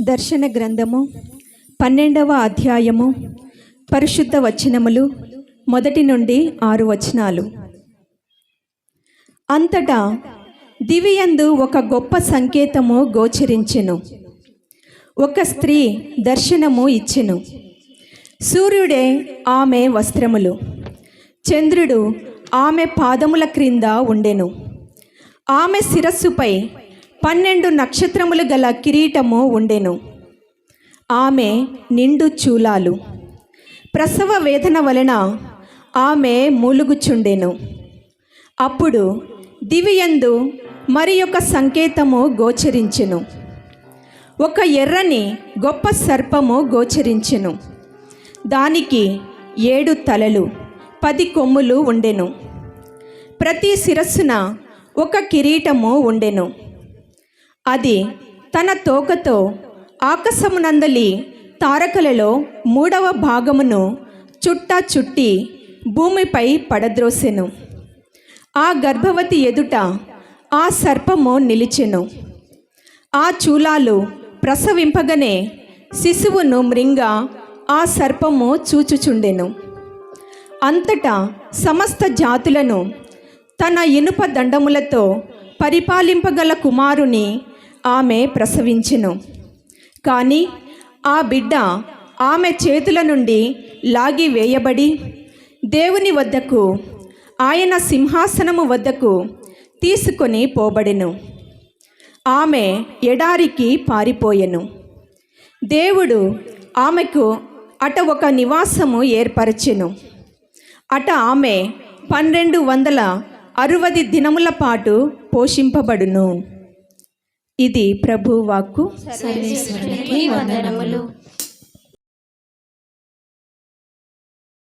దర్శన గ్రంథము పన్నెండవ అధ్యాయము పరిశుద్ధ వచనములు మొదటి నుండి ఆరు వచనాలు. అంతటా దివియందు ఒక గొప్ప సంకేతము గోచరించెను. ఒక స్త్రీ దర్శనము ఇచ్చెను. సూర్యుడే ఆమె వస్త్రములు. చంద్రుడు ఆమె పాదముల క్రింద ఉండెను. ఆమె శిరస్సుపై పన్నెండు నక్షత్రములు గల కిరీటము ఉండెను. ఆమె నిండు చూలాలు. ప్రసవ వేదన వలన ఆమె మూలుగుచుండెను. అప్పుడు దివియందు మరి ఒక సంకేతము గోచరించెను. ఒక ఎర్రని గొప్ప సర్పము గోచరించెను. దానికి ఏడు తలలు పది కొమ్ములు ఉండెను. ప్రతి శిరస్సున ఒక కిరీటము ఉండెను. అది తన తోకతో ఆకాశమునందలి తారకలలో మూడవ భాగమును చుట్టా చుట్టి భూమిపై పడద్రోసెను. ఆ గర్భవతి ఎదుట ఆ సర్పము నిలిచెను. ఆ చూలాలు ప్రసవింపగనే శిశువును మృంగ ఆ సర్పము చూచుచుండెను. అంతటా సమస్త జాతులను తన ఇనుప దండములతో పరిపాలింపగల కుమారుని ఆమె ప్రసవించెను. కానీ ఆ బిడ్డ ఆమె చేతుల నుండి లాగి వేయబడి దేవుని వద్దకు ఆయన సింహాసనము వద్దకు తీసుకొని పోబడెను. ఆమె ఎడారికి పారిపోయెను. దేవుడు ఆమెకు అట ఒక నివాసము ఏర్పరచెను. అట ఆమె పన్నెండు వందల అరవది దినముల పాటు పోషింపబడును. ఇది ప్రభు వాక్కు. సర్వేశ్వరునికి వందనములు.